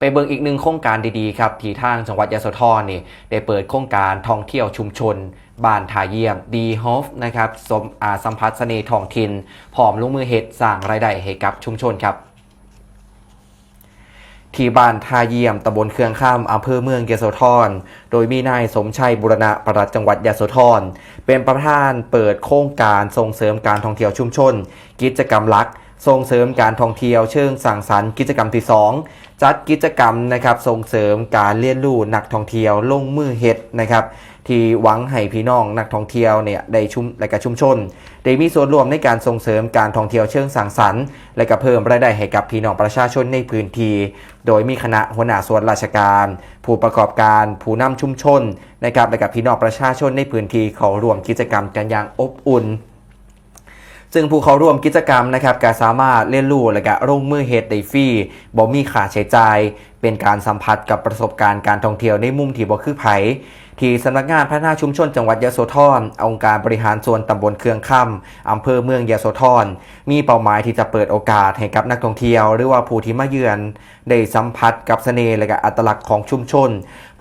ไปเบิ่งอีกหนึ่งโครงการดีๆครับที่ทางจังหวัดยโสธรนี่ได้เปิดโครงการท่องเที่ยวชุมชนบ้านทาเยี่ยมดีฮอฟนะครับสมอาสัมผัสเสน่ห์ท้องถิ่นพร้อมลงมือเฮ็ดสร้างรายได้ให้กับชุมชนครับที่บ้านท่าเยี่ยมตำบลเครืองข้ามอำเภอเมืองยโสธร โดยมีนายสมชัยบุรณะประหลัดจังหวัดยโสธร เป็นประธานเปิดโครงการส่งเสริมการท่องเที่ยวชุมชน กิจกรรมลัก ส่งเสริมการท่องเที่ยวเชิงสังสรรค์กิจกรรมที่ 2 จัดกิจกรรมนะครับส่งเสริมการเรียนรู้นักท่องเที่ยวลงมือเฮ็ดนะครับที่หวังให้พี่น้องนักท่องเที่ยวเนี่ยได้ชุมและก็ชุมชน ได้มีส่วนร่วมในการส่งเสริมการท่องเที่ยวเชิงสังสรรค์ และก็เพิ่มรายได้ให้กับพี่น้องประชาชนในพื้นที่ โดยมีคณะหัวหน้าส่วนราชการ ผู้ประกอบการผู้นำชุมชนนะครับและกับพี่น้องประชาชนในพื้นที่เขาร่วมกิจกรรมกันอย่างอบอุ่น ซึ่งผู้เขาร่วมกิจกรรมนะครับก็สามารถเรียนรู้และก็ลงมือเฮ็ดได้ฟรีบ่มีค่าใช้จ่ายเป็นการสัมผัสกับประสบการณ์การท่องเที่ยวในมุมที่บ่คือไผที่สำนักงานพัฒนาชุมชนจังหวัดยโสธรองค์การบริหารส่วนตำบลเครืองค่ำอำเภอเมืองยโสธรมีเป้าหมายที่จะเปิดโอกาสให้กับนักท่องเที่ยว หรือว่าผู้ที่มาเยือน ได้สัมผัสกับเสน่ห์และก็อัตลักษณ์ของชุมชน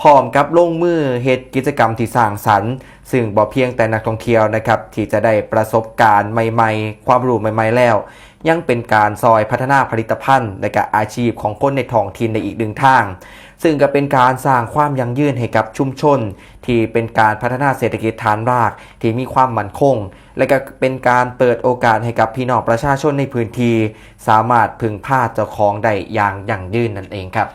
พร้อมกับลงมือเฮ็ดกิจกรรมที่สร้างสรรค์ ซึ่งบ่เพียงแต่นักท่องเที่ยวนะครับที่จะได้ประสบการณ์ใหม่ ๆ ความรู้ใหม่ ๆ แล้วยังเป็นการซอยพัฒนาผลิตภัณฑ์ และก็อาชีพของคนในท้องถิ่นในอีกหนึ่งทาง ซึ่งก็เป็นการสร้างความยั่งยืนให้กับชุมชน ที่เป็นการพัฒนาเศรษฐกิจฐานรากที่มีความมั่นคง และก็เป็นการเปิดโอกาสให้กับพี่น้องประชาชนในพื้นที่สามารถพึงพาเจ้าของได้อย่างยั่งยืนนั่นเองครับ